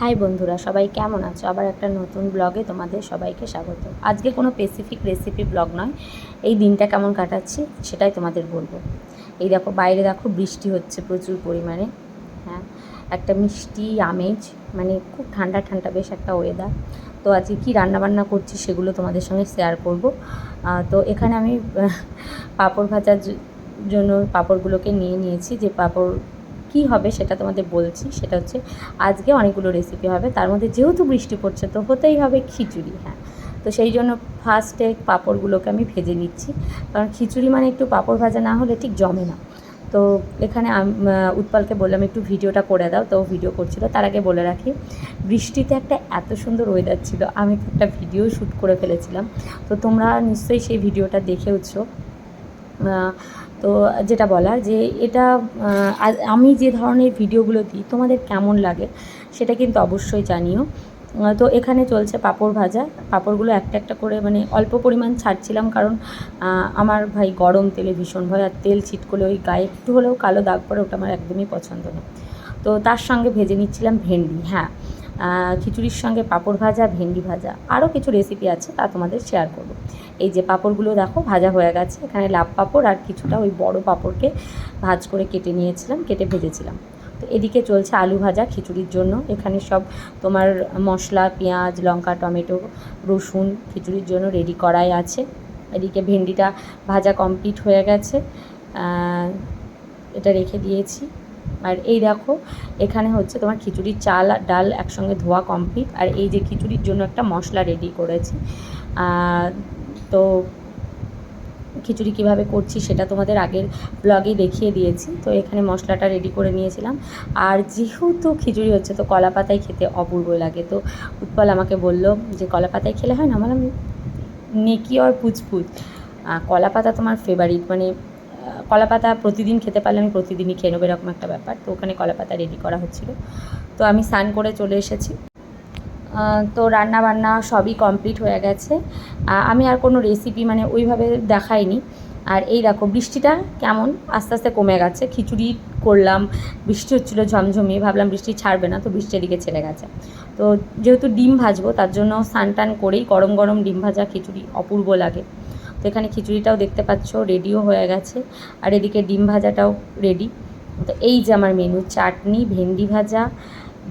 High বন্ধুরা, সবাই কেমন আছো? আবার একটা নতুন ব্লগে তোমাদের সবাইকে স্বাগত। আজকে কোনো স্পেসিফিক রেসিপি ব্লগ নয়, এই দিনটা কেমন কাটাচ্ছি সেটাই তোমাদের বলব। এই দেখো, বাইরে দেখো, বৃষ্টি হচ্ছে প্রচুর পরিমাণে হ্যাঁ? একটা মিষ্টি আমেজ মানে খুব ঠান্ডা ঠান্ডা বেশ একটা ওয়েদার তো আজকে কী রান্নাবান্না করছি সেগুলো তোমাদের সঙ্গে শেয়ার করব। তো এখানে আমি পাঁপড় ভাজার জন্য পাঁপড়গুলোকে নিয়ে নিয়েছি। যে পাঁপড় কী হবে সেটা তোমাদের বলছি, সেটা হচ্ছে আজকে অনেকগুলো রেসিপি হবে, তার মধ্যে যেহেতু বৃষ্টি পড়ছে তো হতেই হবে খিচুড়ি হ্যাঁ। তো সেই জন্য ফার্স্টে পাঁপড়গুলোকে আমি ভেজে নিচ্ছি, কারণ খিচুড়ি মানে একটু পাঁপড় ভাজা না হলে ঠিক জমে না। তো এখানে উৎপলকে বললাম, একটু ভিডিওটা করে দাও। তো ভিডিও করছিল, তার আগে বলে রাখি, বৃষ্টিতে একটা এত সুন্দর ওয়েদার ছিল, আমি একটা ভিডিও শ্যুট করে ফেলেছিলাম। তো তোমরা নিশ্চয়ই সেই ভিডিওটা দেখেওছো। তো যেটা বলার যে এটা আমি যে ধরনের ভিডিওগুলো দিই, তোমাদের কেমন লাগে সেটা কিন্তু অবশ্যই জানিও। তো এখানে চলছে পাঁপড় ভাজা। পাঁপড়গুলো একটা একটা করে মানে অল্প পরিমাণ ছাড়ছিলাম কারণ আমার ভাই গরম তেলে ভীষণ ভয় আর তেল ছিট করলে ওই গায়ে একটু হলেও কালো দাগ পড়ে ওটা আমার একদমই পছন্দ না। তো তার সঙ্গে ভেজে নিচ্ছিলাম ভেন্ডি হ্যাঁ। খিচুড়ির সঙ্গে পাঁপড় ভাজা, ভেন্ডি ভাজা, আরও কিছু রেসিপি আছে তা তোমাদের শেয়ার করব। এই যে পাঁপড়গুলো দেখো, ভাজা হয়ে গেছে। এখানে লাভ পাঁপড় আর কিছুটা ওই বড় পাঁপড়কে ভাজ করে কেটে নিয়েছিলাম, কেটে ভেজেছিলাম। তো এদিকে চলছে আলু ভাজা খিচুড়ির জন্য। এখানে সব তোমার মশলা, পেঁয়াজ, লঙ্কা, টমেটো, রসুন খিচুড়ির জন্য রেডি করাই আছে। এদিকে ভেন্ডিটা ভাজা কমপ্লিট হয়ে গেছে। এটা রেখে দিয়েছি। আর এই দেখো, এখানে হচ্ছে তোমার খিচুড়ির চাল আর ডাল একসঙ্গে ধোয়া কমপ্লিট আর এই যে খিচুড়ির জন্য একটা মশলা রেডি করেছি। তো খিচুড়ি কীভাবে করছি সেটা তোমাদের আগের ব্লগে দেখিয়ে দিয়েছি। তো এখানে মশলাটা রেডি করে নিয়েছিলাম। আর যেহেতু খিচুড়ি হচ্ছে, তো কলা পাতায় খেতে অপূর্ব লাগে। তো উৎপল আমাকে বলল যে, কলা পাতায় খেলে হয় না? বললাম, নেকি আর পুচপুচ। কলা পাতা তোমার ফেভারিট মানে কলা পাতা প্রতিদিন খেতে পারলে আমি প্রতিদিনই খেয়ে নেব, এরকম একটা ব্যাপার। তো ওখানে কলা পাতা রেডি করা হচ্ছিল। তো আমি স্নান করে চলে এসেছি। তো রান্না বান্না সবই কমপ্লিট হয়ে গেছে। আমি আর কোনো রেসিপি মানে ওইভাবে দেখাইনি। আর এই দেখো, বৃষ্টিটা কেমন? আস্তে আস্তে কমে গেছে। খিচুড়ি করলাম, বৃষ্টি হচ্ছিল ঝমঝমিয়ে, ভাবলাম বৃষ্টি ছাড়বে না, তো বৃষ্টির দিকে ছেড়ে গেছে। তো যেহেতু ডিম ভাজবো, তার জন্য স্নান টান করেই গরম গরম ডিম ভাজা খিচুড়ি অপূর্ব লাগে। এখানে খিচুড়িটাও দেখতে পাচ্ছ রেডিও হয়ে গেছে। আর এদিকে ডিম ভাজাটাও রেডি তো এই যে আমার মেনু চাটনি, ভেন্ডি ভাজা,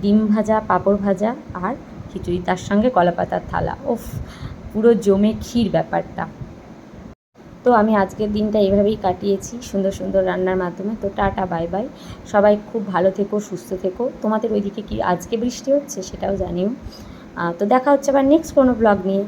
ডিম ভাজা, পাঁপড় ভাজা আর খিচুড়ি, তার সঙ্গে কলাপাতার থালা। ওফ পুরো জমে ক্ষীর ব্যাপারটা। তো আমি আজকের দিনটা এইভাবেই কাটিয়েছি, সুন্দর সুন্দর রান্নার মাধ্যমে। তো টাটা বাই বাই সবাই খুব ভালো থেকো, সুস্থ থেকো। তোমাদের ওইদিকে কি আজকে বৃষ্টি হচ্ছে সেটাও জানিও। তো দেখা হচ্ছে আবার নেক্সট কোনো ব্লগ নিয়ে।